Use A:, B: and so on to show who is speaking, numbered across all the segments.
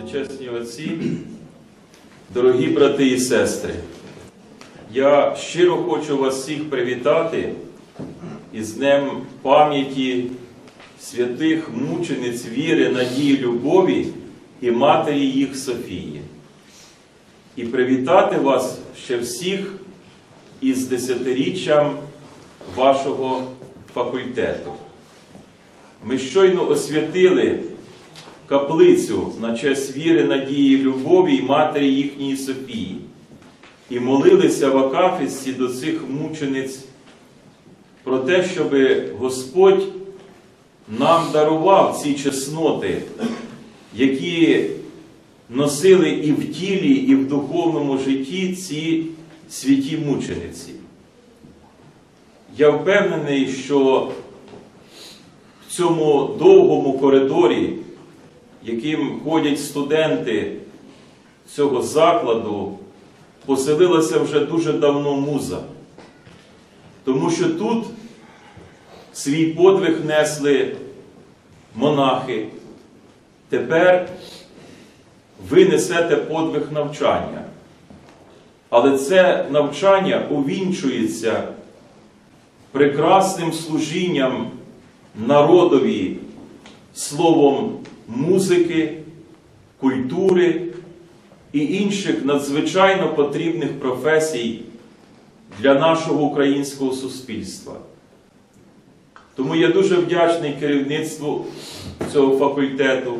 A: Чесні отці, дорогі брати і сестри, я щиро хочу вас всіх привітати із Днем пам'яті святих мучениць віри, надії, любові і матері їх Софії. І привітати вас ще всіх із десятиріччям вашого факультету. Ми щойно освятили каплицю на честь віри, надії, любові і матері їхньої Софії. І молилися в Акафісті до цих мучениць про те, щоб Господь нам дарував ці чесноти, які носили і в тілі, і в духовному житті ці святі мучениці. Я впевнений, що в цьому довгому коридорі, яким ходять студенти цього закладу, поселилася вже дуже давно муза. Тому що тут свій подвиг несли монахи. Тепер ви несете подвиг навчання. Але це навчання увінчується прекрасним служінням народові словом музики, культури і інших надзвичайно потрібних професій для нашого українського суспільства. Тому я дуже вдячний керівництву цього факультету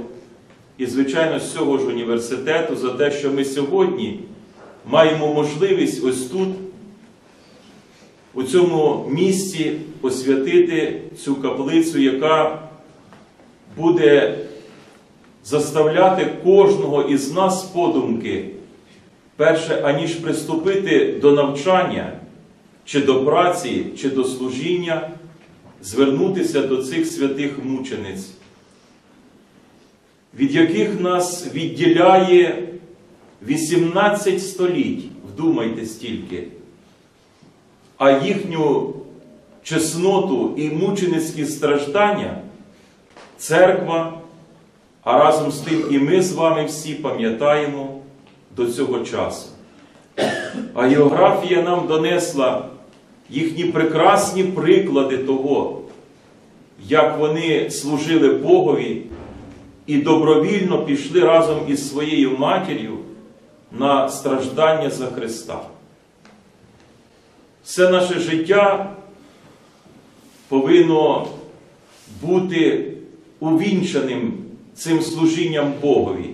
A: і, звичайно, з цього ж університету за те, що ми сьогодні маємо можливість ось тут, у цьому місці, посвятити цю каплицю, яка буде заставляти кожного із нас подумки, перше, аніж приступити до навчання, чи до праці, чи до служіння, звернутися до цих святих мучениць, від яких нас відділяє 18 століть, вдумайте стільки, а їхню чесноту і мученицькі страждання церква, а разом з тим і ми з вами всі пам'ятаємо до цього часу. А географія нам донесла їхні прекрасні приклади того, як вони служили Богові і добровільно пішли разом із своєю матір'ю на страждання за Христа. Все наше життя повинно бути увінчаним цим служінням Богові.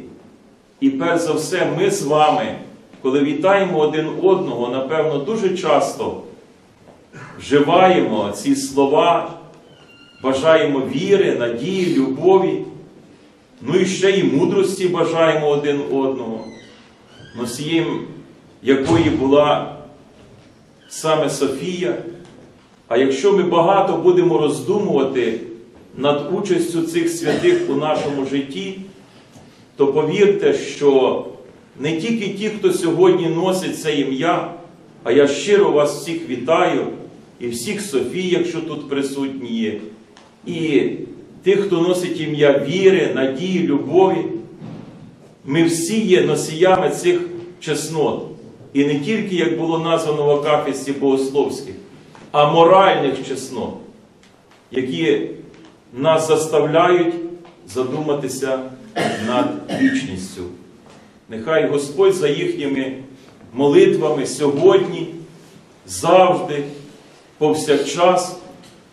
A: І перш за все, ми з вами, коли вітаємо один одного, напевно, дуже часто вживаємо ці слова, бажаємо віри, надії, любові, ну і ще й мудрості бажаємо один одного, носієм якої була саме Софія. А якщо ми багато будемо роздумувати над участю цих святих у нашому житті, то повірте, що не тільки ті, хто сьогодні носить це ім'я, а я щиро вас всіх вітаю, і всіх Софій, якщо тут присутні є, і тих, хто носить ім'я віри, надії, любові, ми всі є носіями цих чеснот. І не тільки, як було названо в Акафісті богословських, а моральних чеснот, які нас заставляють задуматися над вічністю. Нехай Господь за їхніми молитвами сьогодні, завжди, повсякчас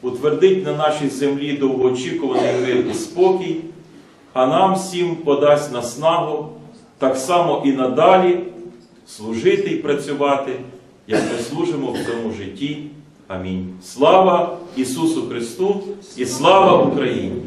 A: утвердить на нашій землі довгоочікуваний мир і спокій, а нам всім подасть наснагу так само і надалі служити і працювати, як ми служимо в цьому житті. Амінь. Слава Ісусу Христу і слава Україні!